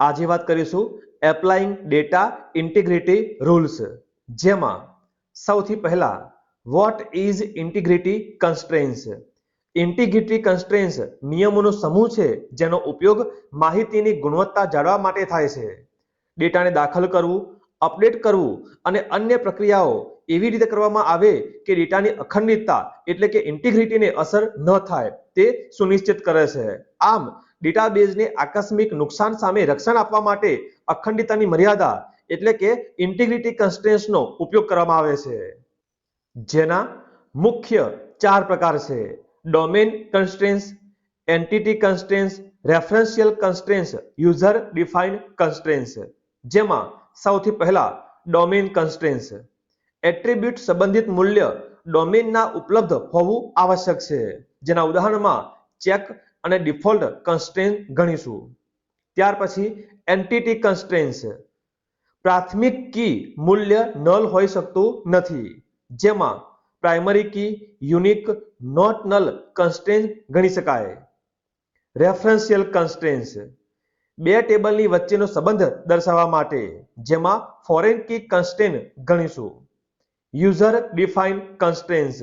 આજે વાત કરીશું એપ્લાઇંગ ડેટા ઇન્ટિગ્રિટી રૂલ્સ જેમાં સૌથી પહેલા what is integrity constraints integrity constraints નિયમોનો સમૂહ છે, જેનો ઉપયોગ માહિતીની ગુણવત્તા જાળવવા માટે થાય છે. ડેટાને દાખલ કરવું અપડેટ કરવું અને અન્ય પ્રક્રિયાઓ એવી રીતે કરવામાં આવે કે ડેટાની અખંડિતતા એટલે કે ઇન્ટિગ્રિટીને અસર ન થાય તે સુનિશ્ચિત કરે છે. આમ ડેટાબેઝને આકસ્મિક નુકસાન સામે રક્ષણ આપવા માટે અખંડિતતાની મર્યાદા એટલે કે ઇન્ટિગ્રિટી કન્સ્ટ્રેન્ટ્સનો ઉપયોગ કરવામાં આવે છે. જેના મુખ્ય ચાર પ્રકાર છે. Domain constraints entity constraints referential constraints user defined constraints જેમાં સૌથી પહેલા ડોમેન કન્સ્ટ્રેન્સ એટ્રીબ્યુટ સંબંધિત મૂલ્ય ડોમેનના ઉપલબ્ધ હોવું આવશ્યક છે. જેના ઉદાહરણમાં ચેક અને ડિફોલ્ટ કન્સ્ટ્રેન ગણીશું. ત્યાર પછી એન્ટિટી કન્સ્ટ્રેન્સ પ્રાથમિક કી મૂલ્ય નલ હોઈ શકતું નથી. જેમાં primary key unique not null constraint ગણી શકાય. રેફરન્શિયલ કન્સ્ટ્રેન્સ બે ટેબલની વચ્ચેનો સંબંધ દર્શાવવા માટે જેમાં ફોરેન કી કન્સ્ટ્રેન ગણીશું. યુઝર ડિફાઇન કન્સ્ટ્રેન્સ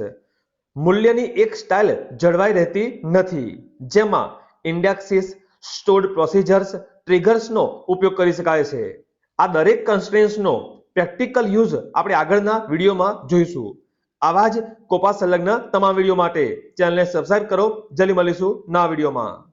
મૂલ્યની એક સ્ટાઇલ જળવાઈ રહેતી નથી. જેમાં ઇન્ડેક્સિસ સ્ટોર્ડ પ્રોસિજર્સ ટ્રિગર્સનો ઉપયોગ કરી શકાય છે. આ દરેક કન્સ્ટ્રેન્સનો પ્રેક્ટિકલ યુઝ આપણે આગળના વિડીયોમાં જોઈશું. આવા જ કોપા સંલગ્ન તમામ વીડિયો માટે. ચેનલને સબસ્ક્રાઇબ કરો. જલ્દી મળીશું નવા વિડીયોમાં.